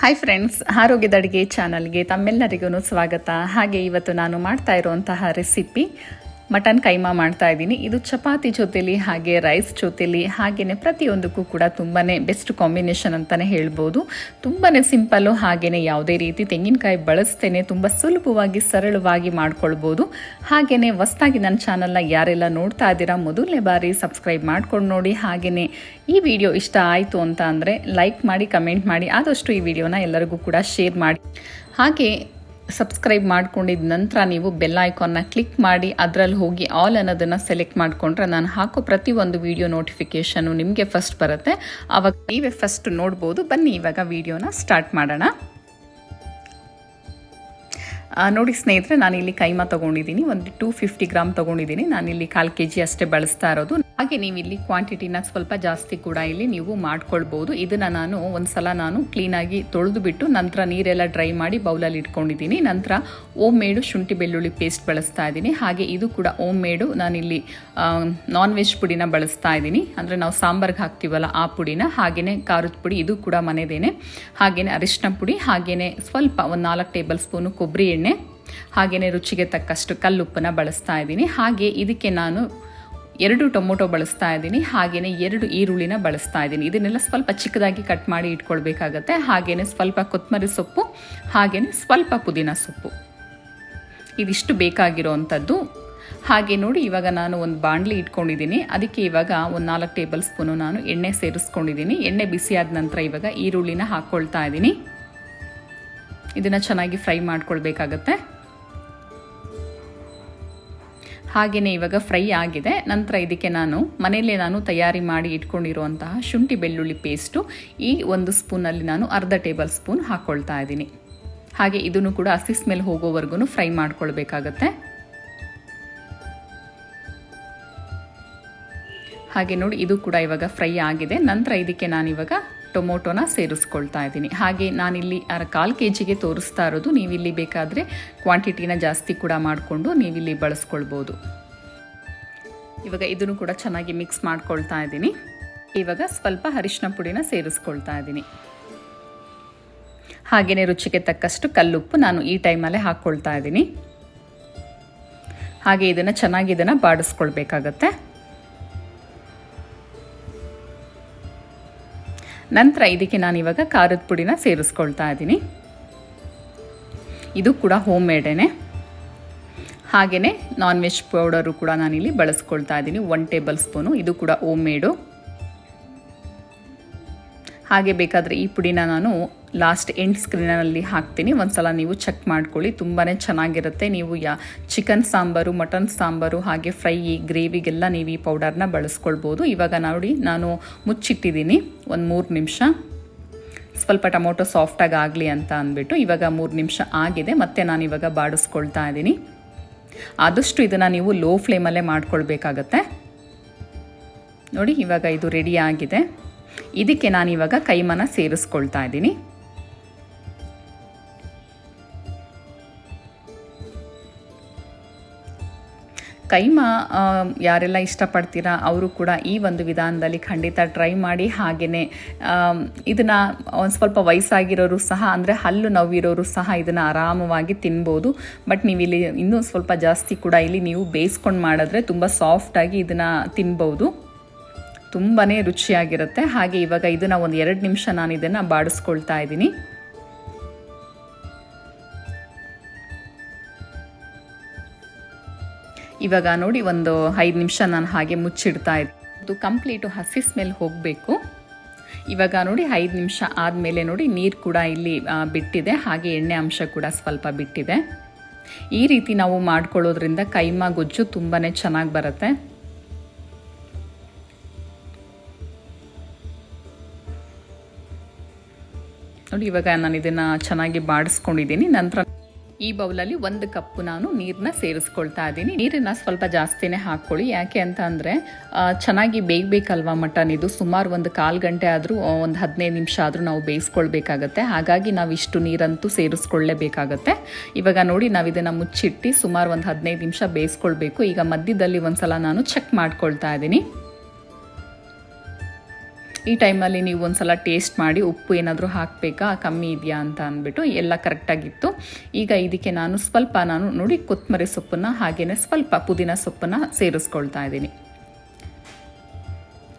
Hi friends ಆರೋಗ್ಯದ ಅಡುಗೆ ಚಾನಲ್ಗೆ ತಮ್ಮೆಲ್ಲರಿಗೂ ಸ್ವಾಗತ. ಹಾಗೆ ಇವತ್ತು ನಾನು ಮಾಡ್ತಾ ಇರುವಂತಹ ರೆಸಿಪಿ ಮಟನ್ ಕೈಮಾ ಮಾಡ್ತಾ ಇದ್ದೀನಿ. ಇದು ಚಪಾತಿ ಜೊತೆಲಿ ಹಾಗೆ ರೈಸ್ ಜೊತೆಲಿ ಹಾಗೆಯೇ ಪ್ರತಿಯೊಂದಕ್ಕೂ ಕೂಡ ತುಂಬಾ ಬೆಸ್ಟ್ ಕಾಂಬಿನೇಷನ್ ಅಂತಲೇ ಹೇಳ್ಬೋದು. ತುಂಬಾ ಸಿಂಪಲ್ಲು ಹಾಗೆಯೇ ಯಾವುದೇ ರೀತಿ ತೆಂಗಿನಕಾಯಿ ಬಳಸ್ತೇನೆ. ತುಂಬ ಸುಲಭವಾಗಿ, ಸರಳವಾಗಿ ಮಾಡ್ಕೊಳ್ಬೋದು. ಹಾಗೆಯೇ ಹೊಸ್ದಾಗಿ ನನ್ನ ಚಾನಲ್ನ ಯಾರೆಲ್ಲ ನೋಡ್ತಾ ಇದ್ದೀರಾ, ಮೊದಲನೇ ಬಾರಿ ಸಬ್ಸ್ಕ್ರೈಬ್ ಮಾಡ್ಕೊಂಡು ನೋಡಿ. ಹಾಗೆಯೇ ಈ ವಿಡಿಯೋ ಇಷ್ಟ ಆಯಿತು ಅಂತ ಅಂದರೆ ಲೈಕ್ ಮಾಡಿ, ಕಮೆಂಟ್ ಮಾಡಿ. ಆದಷ್ಟು ಈ ವಿಡಿಯೋನ ಎಲ್ಲರಿಗೂ ಕೂಡ ಶೇರ್ ಮಾಡಿ. ಹಾಗೆ ಸಬ್ಸ್ಕ್ರೈಬ್ ಮಾಡ್ಕೊಂಡಿದ ನಂತರ ನೀವು ಬೆಲ್ ಐಕಾನ್ನ ಕ್ಲಿಕ್ ಮಾಡಿ, ಅದರಲ್ಲಿ ಹೋಗಿ ಆಲ್ ಅನ್ನೋದನ್ನು ಸೆಲೆಕ್ಟ್ ಮಾಡಿಕೊಂಡ್ರೆ ನಾನು ಹಾಕೋ ಪ್ರತಿಯೊಂದು ವಿಡಿಯೋ ನೋಟಿಫಿಕೇಷನು ನಿಮಗೆ ಫಸ್ಟ್ ಬರುತ್ತೆ. ಆವಾಗ ನೀವೇ ಫಸ್ಟ್ ನೋಡ್ಬೋದು. ಬನ್ನಿ, ಇವಾಗ ವಿಡಿಯೋನ ಸ್ಟಾರ್ಟ್ ಮಾಡೋಣ. ನೋಡಿ ಸ್ನೇಹಿತರೆ, ನಾನಿಲ್ಲಿ ಕೈಮಾ ತೊಗೊಂಡಿದ್ದೀನಿ. ಒಂದು ಟೂ ಫಿಫ್ಟಿ ಗ್ರಾಮ್ ತೊಗೊಂಡಿದ್ದೀನಿ. ನಾನಿಲ್ಲಿ ಕಾಲು ಕೆ ಜಿ ಅಷ್ಟೇ ಬಳಸ್ತಾ ಇರೋದು. ಹಾಗೆ ನೀವು ಇಲ್ಲಿ ಕ್ವಾಂಟಿಟಿನ ಸ್ವಲ್ಪ ಜಾಸ್ತಿ ಕೂಡ ಇಲ್ಲಿ ನೀವು ಮಾಡ್ಕೊಳ್ಬೋದು. ಇದನ್ನು ನಾನು ಒಂದು ಸಲ ನಾನು ಕ್ಲೀನಾಗಿ ತೊಳೆದು ಬಿಟ್ಟು ನಂತರ ನೀರೆಲ್ಲ ಡ್ರೈ ಮಾಡಿ ಬೌಲಲ್ಲಿ ಇಟ್ಕೊಂಡಿದ್ದೀನಿ. ನಂತರ ಓಮ್ ಮೇಡು ಶುಂಠಿ ಬೆಳ್ಳುಳ್ಳಿ ಪೇಸ್ಟ್ ಬಳಸ್ತಾ ಇದ್ದೀನಿ. ಹಾಗೆ ಇದು ಕೂಡ ಓಮ್ ಮೇಡು ನಾನಿಲ್ಲಿ ನಾನ್ ವೆಜ್ ಪುಡಿನ ಬಳಸ್ತಾ ಇದ್ದೀನಿ. ಅಂದರೆ ನಾವು ಸಾಂಬಾರ್ಗೆ ಹಾಕ್ತೀವಲ್ಲ ಆ ಪುಡಿನ. ಹಾಗೆಯೇ ಖಾರದ ಪುಡಿ ಇದು ಕೂಡ ಮನೆದೇನೆ. ಹಾಗೆಯೇ ಅರಿಶಿನ ಪುಡಿ ಹಾಗೆಯೇ ಸ್ವಲ್ಪ ಒಂದು ನಾಲ್ಕು ಟೇಬಲ್ ಸ್ಪೂನು ಕೊಬ್ಬರಿ ಎಣ್ಣೆ ಹಾಗೆಯೇ ರುಚಿಗೆ ತಕ್ಕಷ್ಟು ಕಲ್ಲುಪ್ಪನ್ನ ಬಳಸ್ತಾ ಇದ್ದೀನಿ. ಹಾಗೆ ಇದಕ್ಕೆ ನಾನು ಎರಡು ಟೊಮೊಟೊ ಬಳಸ್ತಾ ಇದ್ದೀನಿ. ಹಾಗೆಯೇ ಎರಡು ಈರುಳ್ಳಿನ ಬಳಸ್ತಾ ಇದ್ದೀನಿ. ಇದನ್ನೆಲ್ಲ ಸ್ವಲ್ಪ ಚಿಕ್ಕದಾಗಿ ಕಟ್ ಮಾಡಿ ಇಟ್ಕೊಳ್ಬೇಕಾಗತ್ತೆ. ಹಾಗೆಯೇ ಸ್ವಲ್ಪ ಕೊತ್ತಂಬರಿ ಸೊಪ್ಪು ಹಾಗೆಯೇ ಸ್ವಲ್ಪ ಪುದೀನ ಸೊಪ್ಪು. ಇದಿಷ್ಟು ಬೇಕಾಗಿರೋವಂಥದ್ದು ಹಾಗೆ ನೋಡಿ ಇವಾಗ ನಾನು ಒಂದು ಬಾಣಲಿ ಇಟ್ಕೊಂಡಿದ್ದೀನಿ. ಅದಕ್ಕೆ ಇವಾಗ ಒಂದು ನಾಲ್ಕು ಟೇಬಲ್ ಸ್ಪೂನು ನಾನು ಎಣ್ಣೆ ಸೇರಿಸ್ಕೊಂಡಿದ್ದೀನಿ. ಎಣ್ಣೆ ಬಿಸಿಯಾದ ನಂತರ ಇವಾಗ ಈರುಳ್ಳಿನ ಹಾಕ್ಕೊಳ್ತಾ ಇದ್ದೀನಿ. ಇದನ್ನು ಚೆನ್ನಾಗಿ ಫ್ರೈ ಮಾಡ್ಕೊಳ್ಬೇಕಾಗತ್ತೆ. ಹಾಗೆಯೇ ಇವಾಗ ಫ್ರೈ ಆಗಿದೆ. ನಂತರ ಇದಕ್ಕೆ ನಾನು, ಮನೆಯಲ್ಲೇ ನಾನು ತಯಾರಿ ಮಾಡಿ ಇಟ್ಕೊಂಡಿರುವಂತಹ ಶುಂಠಿ ಬೆಳ್ಳುಳ್ಳಿ ಪೇಸ್ಟು, ಈ ಒಂದು ಸ್ಪೂನಲ್ಲಿ ನಾನು ಅರ್ಧ ಟೇಬಲ್ ಸ್ಪೂನ್ ಹಾಕ್ಕೊಳ್ತಾ ಇದ್ದೀನಿ. ಹಾಗೆ ಇದನ್ನು ಕೂಡ ಹಸಿ ಸ್ಮೆಲ್ ಹೋಗೋವರೆಗೂ ಫ್ರೈ ಮಾಡ್ಕೊಳ್ಬೇಕಾಗತ್ತೆ. ಹಾಗೆ ನೋಡಿ, ಇದು ಕೂಡ ಇವಾಗ ಫ್ರೈ ಆಗಿದೆ. ನಂತರ ಇದಕ್ಕೆ ನಾನಿವಾಗ ಟೊಮೊಟೊನ ಸೇರಿಸ್ಕೊಳ್ತಾ ಇದ್ದೀನಿ. ಹಾಗೆ ನಾನಿಲ್ಲಿ ಕಾಲು ಕೆ ಜಿಗೆ ತೋರಿಸ್ತಾ ಇರೋದು. ನೀವಿಲ್ಲಿ ಬೇಕಾದರೆ ಕ್ವಾಂಟಿಟಿನ ಜಾಸ್ತಿ ಕೂಡ ಮಾಡಿಕೊಂಡು ನೀವಿಲ್ಲಿ ಬಳಸ್ಕೊಳ್ಬೋದು. ಇವಾಗ ಇದನ್ನು ಕೂಡ ಚೆನ್ನಾಗಿ ಮಿಕ್ಸ್ ಮಾಡ್ಕೊಳ್ತಾ ಇದ್ದೀನಿ. ಇವಾಗ ಸ್ವಲ್ಪ ಅರಿಶಿನ ಪುಡಿನ ಸೇರಿಸ್ಕೊಳ್ತಾ ಇದ್ದೀನಿ. ಹಾಗೆಯೇ ರುಚಿಗೆ ತಕ್ಕಷ್ಟು ಕಲ್ಲುಪ್ಪು ನಾನು ಈ ಟೈಮಲ್ಲೇ ಹಾಕ್ಕೊಳ್ತಾ ಇದ್ದೀನಿ. ಹಾಗೆ ಇದನ್ನು ಚೆನ್ನಾಗಿ ಇದನ್ನು ಬಾಡಿಸ್ಕೊಳ್ಬೇಕಾಗತ್ತೆ. ನಂತರ ಇದಕ್ಕೆ ನಾನು ಇವಾಗ ಖಾರದ ಪುಡಿನ ಸೇರಿಸ್ಕೊಳ್ತಾ ಇದ್ದೀನಿ. ಇದು ಕೂಡ ಹೋಮ್ ಮೇಡೇನೆ ಹಾಗೆಯೇ ನಾನ್ ವೆಜ್ ಪೌಡರು ಕೂಡ ನಾನಿಲ್ಲಿ ಬಳಸ್ಕೊಳ್ತಾ ಇದ್ದೀನಿ. ಒನ್ ಟೇಬಲ್ ಸ್ಪೂನು ಇದು ಕೂಡ ಹೋಮ್ ಮೇಡು ಹಾಗೆ ಬೇಕಾದರೆ ಈ ಪುಡಿನ ನಾನು ಲಾಸ್ಟ್ ಎಂಡ್ ಸ್ಕ್ರೀನಲ್ಲಿ ಹಾಕ್ತೀನಿ. ಒಂದ್ಸಲ ನೀವು ಚೆಕ್ ಮಾಡ್ಕೊಳ್ಳಿ. ತುಂಬಾ ಚೆನ್ನಾಗಿರುತ್ತೆ. ನೀವು ಯಾ ಚಿಕನ್ ಸಾಂಬಾರು, ಮಟನ್ ಸಾಂಬಾರು, ಹಾಗೆ ಫ್ರೈ ಗ್ರೇವಿಗೆಲ್ಲ ನೀವು ಈ ಪೌಡರ್ನ ಬಳಸ್ಕೊಳ್ಬೋದು. ಇವಾಗ ನೋಡಿ, ನಾನು ಮುಚ್ಚಿಟ್ಟಿದ್ದೀನಿ. ಒಂದು ಮೂರು ನಿಮಿಷ. ಸ್ವಲ್ಪ ಟೊಮೊಟೊ ಸಾಫ್ಟಾಗಿ ಆಗಲಿ ಅಂತ ಅಂದ್ಬಿಟ್ಟು ಇವಾಗ ಮೂರು ನಿಮಿಷ ಆಗಿದೆ. ಮತ್ತೆ ನಾನು ಇವಾಗ ಬಾಡಿಸ್ಕೊಳ್ತಾ ಇದ್ದೀನಿ. ಆದಷ್ಟು ಇದನ್ನು ನೀವು ಲೋ ಫ್ಲೇಮಲ್ಲೇ ಮಾಡ್ಕೊಳ್ಬೇಕಾಗತ್ತೆ. ನೋಡಿ, ಇವಾಗ ಇದು ರೆಡಿ ಆಗಿದೆ. ಇದಕ್ಕೆ ನಾನು ಇವಾಗ ಕೈಮನ ಸೇರಿಸ್ಕೊಳ್ತಾ ಇದ್ದೀನಿ. ಕೈಮಾ ಯಾರೆಲ್ಲ ಇಷ್ಟಪಡ್ತೀರಾ, ಅವರು ಕೂಡ ಈ ಒಂದು ವಿಧಾನದಲ್ಲಿ ಖಂಡಿತ ಟ್ರೈ ಮಾಡಿ ಹಾಗೆಯೇ ಇದನ್ನು ಒಂದು ಸ್ವಲ್ಪ ವಯಸ್ಸಾಗಿರೋರು ಸಹ, ಅಂದರೆ ಹಲ್ಲು ನೋವಿರೋರು ಸಹ ಇದನ್ನು ಆರಾಮವಾಗಿ ತಿನ್ಬೋದು. ಬಟ್ ನೀವು ಇಲ್ಲಿ ಇನ್ನೂ ಸ್ವಲ್ಪ ಜಾಸ್ತಿ ಕೂಡ ಇಲ್ಲಿ ನೀವು ಬೇಯಿಸ್ಕೊಂಡು ಮಾಡಿದ್ರೆ ತುಂಬ ಸಾಫ್ಟಾಗಿ ಇದನ್ನು ತಿನ್ಬೋದು. ತುಂಬಾ ರುಚಿಯಾಗಿರುತ್ತೆ. ಹಾಗೆ ಇವಾಗ ಇದನ್ನು ಒಂದು ಎರಡು ನಿಮಿಷ ನಾನು ಇದನ್ನು ಬಾಡಿಸ್ಕೊಳ್ತಾ ಇದ್ದೀನಿ. ಇವಾಗ ನೋಡಿ ಒಂದು ಐದು ನಿಮಿಷ ನಾನು ಹಾಗೆ ಮುಚ್ಚಿಡ್ತಾ ಇದ್ದು. ಕಂಪ್ಲೀಟು ಹಸಿ ಸ್ಮೆಲ್ ಹೋಗಬೇಕು. ಇವಾಗ ನೋಡಿ ಐದು ನಿಮಿಷ ಆದಮೇಲೆ ನೋಡಿ ನೀರು ಕೂಡ ಇಲ್ಲಿ ಬಿಟ್ಟಿದೆ. ಹಾಗೆ ಎಣ್ಣೆ ಅಂಶ ಕೂಡ ಸ್ವಲ್ಪ ಬಿಟ್ಟಿದೆ. ಈ ರೀತಿ ನಾವು ಮಾಡ್ಕೊಳ್ಳೋದ್ರಿಂದ ಕೈಮಾ ಗೊಜ್ಜು ತುಂಬಾ ಚೆನ್ನಾಗಿ ಬರುತ್ತೆ. ನೋಡಿ ಇವಾಗ ನಾನು ಇದನ್ನು ಚೆನ್ನಾಗಿ ಬಾಡಿಸ್ಕೊಂಡಿದ್ದೀನಿ. ನಂತರ ಈ ಬೌಲಲ್ಲಿ ಒಂದು ಕಪ್ಪು ನಾನು ನೀರನ್ನ ಸೇರಿಸ್ಕೊಳ್ತಾ ಇದ್ದೀನಿ. ನೀರನ್ನ ಸ್ವಲ್ಪ ಜಾಸ್ತಿನೇ ಹಾಕ್ಕೊಳ್ಳಿ. ಯಾಕೆ ಅಂತ ಅಂದರೆ ಚೆನ್ನಾಗಿ ಬೇಯಬೇಕಲ್ವಾ ಮಟನ್? ಇದು ಸುಮಾರು ಒಂದು ಕಾಲು ಗಂಟೆ ಆದರೂ ಒಂದು ಹದಿನೈದು ನಿಮಿಷ ಆದರೂ ನಾವು ಬೇಯಿಸ್ಕೊಳ್ಬೇಕಾಗತ್ತೆ. ಹಾಗಾಗಿ ನಾವು ಇಷ್ಟು ನೀರಂತೂ ಸೇರಿಸ್ಕೊಳ್ಳೇಬೇಕಾಗತ್ತೆ. ಇವಾಗ ನೋಡಿ, ನಾವು ಇದನ್ನು ಮುಚ್ಚಿಟ್ಟು ಸುಮಾರು ಒಂದು ಹದಿನೈದು ನಿಮಿಷ ಬೇಯಿಸ್ಕೊಳ್ಬೇಕು. ಈಗ ಮಧ್ಯದಲ್ಲಿ ಒಂದ್ಸಲ ನಾನು ಚೆಕ್ ಮಾಡ್ಕೊಳ್ತಾ ಇದ್ದೀನಿ. ಈ ಟೈಮಲ್ಲಿ ನೀವು ಒಂದ್ಸಲ ಟೇಸ್ಟ್ ಮಾಡಿ ಉಪ್ಪು ಏನಾದರೂ ಹಾಕಬೇಕಾ? ಕಮ್ಮಿ ಇದೆಯಾ ಅಂತ ಅಂದ್ಬಿಟ್ಟು ಎಲ್ಲ ಕರೆಕ್ಟಾಗಿತ್ತು ಈಗ ಇದಕ್ಕೆ ನಾನು ಸ್ವಲ್ಪ ನಾನು ನೋಡಿ ಕೊತ್ತಂಬರಿ ಸೊಪ್ಪನ್ನು ಹಾಗೆಯೇ ಸ್ವಲ್ಪ ಪುದೀನ ಸೊಪ್ಪನ್ನು ಸೇರಿಸ್ಕೊಳ್ತಾ ಇದ್ದೀನಿ.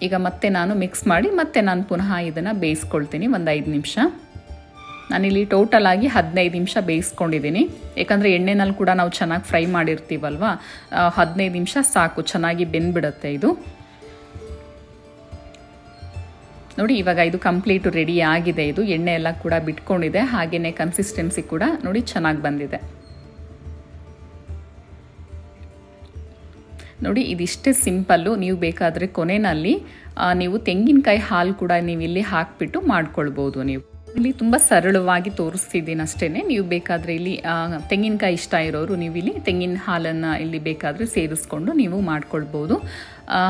ಈಗ ಮತ್ತೆ ನಾನು ಮಿಕ್ಸ್ ಮಾಡಿ ಮತ್ತೆ ನಾನು ಪುನಃ ಇದನ್ನು ಬೇಯಿಸ್ಕೊಳ್ತೀನಿ ಒಂದು ಐದು ನಿಮಿಷ. ನಾನಿಲ್ಲಿ ಟೋಟಲ್ ಆಗಿ ಹದಿನೈದು ನಿಮಿಷ ಬೇಯಿಸ್ಕೊಂಡಿದ್ದೀನಿ. ಯಾಕಂದರೆ ಎಣ್ಣೆನಲ್ಲಿ ಕೂಡ ನಾವು ಚೆನ್ನಾಗಿ ಫ್ರೈ ಮಾಡಿರ್ತೀವಲ್ವ? ಹದಿನೈದು ನಿಮಿಷ ಸಾಕು, ಚೆನ್ನಾಗಿ ಬೆಂದ್ಬಿಡುತ್ತೆ ಇದು. ನೋಡಿ, ಇವಾಗ ಇದು ಕಂಪ್ಲೀಟು ರೆಡಿ ಆಗಿದೆ. ಇದು ಎಣ್ಣೆ ಎಲ್ಲ ಕೂಡ ಬಿಟ್ಕೊಂಡಿದೆ. ಹಾಗೆಯೇ ಕನ್ಸಿಸ್ಟೆನ್ಸಿ ಕೂಡ ನೋಡಿ ಚೆನ್ನಾಗಿ ಬಂದಿದೆ. ನೋಡಿ, ಇದಿಷ್ಟೇ ಸಿಂಪಲ್ಲು ನೀವು ಬೇಕಾದರೆ ಕೊನೆಯಲ್ಲಿ ನೀವು ತೆಂಗಿನಕಾಯಿ ಹಾಲು ಕೂಡ ನೀವು ಇಲ್ಲಿ ಹಾಕಿಬಿಟ್ಟು ಮಾಡ್ಕೊಳ್ಬೋದು ನೀವು. ಇಲ್ಲಿ ತುಂಬ ಸರಳವಾಗಿ ತೋರಿಸ್ತಿದ್ದೀನಿ ಅಷ್ಟೇ ನೀವು ಬೇಕಾದರೆ ಇಲ್ಲಿ ತೆಂಗಿನಕಾಯಿ ಇಷ್ಟ ಇರೋರು ನೀವು ಇಲ್ಲಿ ತೆಂಗಿನ ಹಾಲನ್ನು ಇಲ್ಲಿ ಬೇಕಾದರೆ ಸೇರಿಸ್ಕೊಂಡು ನೀವು ಮಾಡ್ಕೊಳ್ಬೋದು.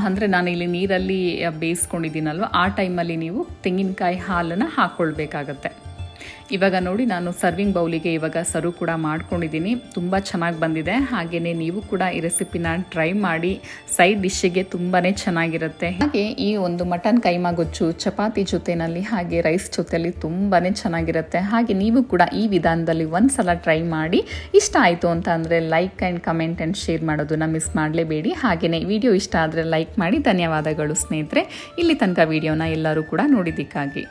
ಅಂದರೆ ನಾನು ಇಲ್ಲಿ ನೀರಲ್ಲಿ ಬೇಯಿಸ್ಕೊಂಡಿದ್ದೀನಲ್ವ, ಆ ಟೈಮಲ್ಲಿ ನೀವು ತೆಂಗಿನಕಾಯಿ ಹಾಲನ್ನು ಹಾಕ್ಕೊಳ್ಬೇಕಾಗತ್ತೆ ಇವಾಗ ನೋಡಿ ನಾನು ಸರ್ವಿಂಗ್ ಬೌಲಿಗೆ ಇವಾಗ ಸರ್ವ್ ಕೂಡ ಮಾಡ್ಕೊಂಡಿದ್ದೀನಿ. ತುಂಬ ಚೆನ್ನಾಗಿ ಬಂದಿದೆ. ಹಾಗೆಯೇ ನೀವು ಕೂಡ ಈ ರೆಸಿಪಿನ ಟ್ರೈ ಮಾಡಿ ಸೈಡ್ ಡಿಶ್ಶಿಗೆ ತುಂಬಾ ಚೆನ್ನಾಗಿರುತ್ತೆ. ಹಾಗೆ ಈ ಒಂದು ಮಟನ್ ಕೈಮಾ ಗೊಜ್ಜು ಚಪಾತಿ ಜೊತೆನಲ್ಲಿ ಹಾಗೆ ರೈಸ್ ಜೊತೆಯಲ್ಲಿ ತುಂಬಾ ಚೆನ್ನಾಗಿರುತ್ತೆ. ಹಾಗೆ ನೀವು ಕೂಡ ಈ ವಿಧಾನದಲ್ಲಿ ಒಂದು ಸಲ ಟ್ರೈ ಮಾಡಿ, ಇಷ್ಟ ಆಯಿತು ಅಂತ ಅಂದರೆ like and comment and share ಮಾಡೋದನ್ನು ಮಿಸ್ ಮಾಡಲೇಬೇಡಿ. ಹಾಗೆಯೇ ವಿಡಿಯೋ ಇಷ್ಟ ಆದರೆ ಲೈಕ್ ಮಾಡಿ. ಧನ್ಯವಾದಗಳು ಸ್ನೇಹಿತರೆ. ಇಲ್ಲಿ ತನಕ ವಿಡಿಯೋನ ಎಲ್ಲರೂ ಕೂಡ ನೋಡಿದ್ದಕ್ಕಾಗಿ.